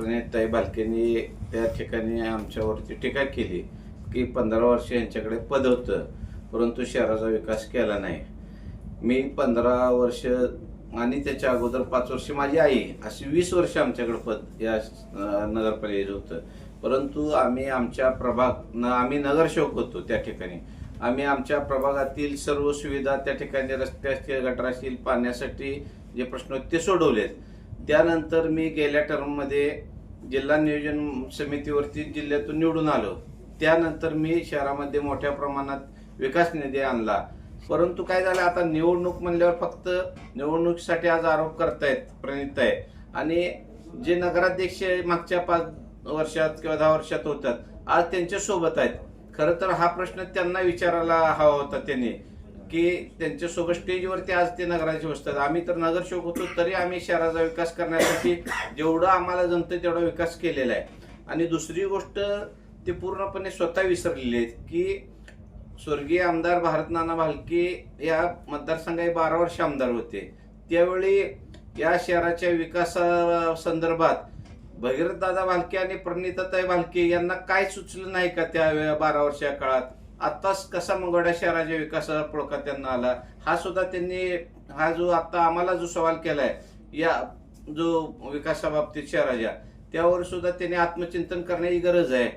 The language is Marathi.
प्रणिताई बालकेंनी त्या ठिकाणी आमच्यावरती टीका केली की पंधरा वर्ष यांच्याकडे पद होतं परंतु शहराचा विकास केला नाही. मी पंधरा वर्ष आणि त्याच्या अगोदर पाच वर्ष माझी आई अशी वीस वर्ष आमच्याकडे पद या नगरपालिकेचं होतं. परंतु आम्ही आमच्या प्रभाग न आम्ही नगरसेवक होतो त्या ठिकाणी. आम्ही आमच्या प्रभागातील सर्व सुविधा त्या ठिकाणी रस्ते असतील गटर असतील पाण्यासाठी जे प्रश्न होते ते सोडवलेत. त्यानंतर मी गेल्या टर्ममध्ये जिल्हा नियोजन समितीवरती जिल्ह्यातून निवडून आलो. त्यानंतर मी शहरामध्ये मोठ्या प्रमाणात विकास निधी आणला. परंतु काय झालं आता निवडणूक म्हणल्यावर फक्त निवडणुकीसाठी आज आरोप करतायत प्रणित आहे. आणि जे नगराध्यक्ष मागच्या पाच वर्षात किंवा दहा वर्षात होतात आज त्यांच्यासोबत आहेत. खरं तर हा प्रश्न त्यांना विचारायला हवा होता त्यांनी. की त्यांच्यासोबत स्टेजवरती आज ते नगराचे बसतात. आम्ही तर नगरसेवक होतो तरी आम्ही शहराचा विकास करण्यासाठी जेवढं आम्हाला जमतं तेवढा विकास केलेला आहे. आणि दुसरी गोष्ट ते पूर्णपणे स्वतः विसरलेले आहेत की स्वर्गीय आमदार भारत नाना भालके या मतदारसंघाचे बारा वर्ष आमदार होते. त्यावेळी या शहराच्या विकासा संदर्भात भगीरथ दादा भालके आणि प्रणिताताई भालके यांना काय सुचलं नाही का त्या बारा वर्षा काळात? आत्ताच कसा मंगळा शहराच्या विकासाचा पुळका त्यांना आला हा सुद्धा त्यांनी हा जो आता आम्हाला जो सवाल केलाय या जो विकासाबाबतीत शहराच्या त्यावर सुद्धा त्यांनी आत्मचिंतन करण्याची गरज आहे.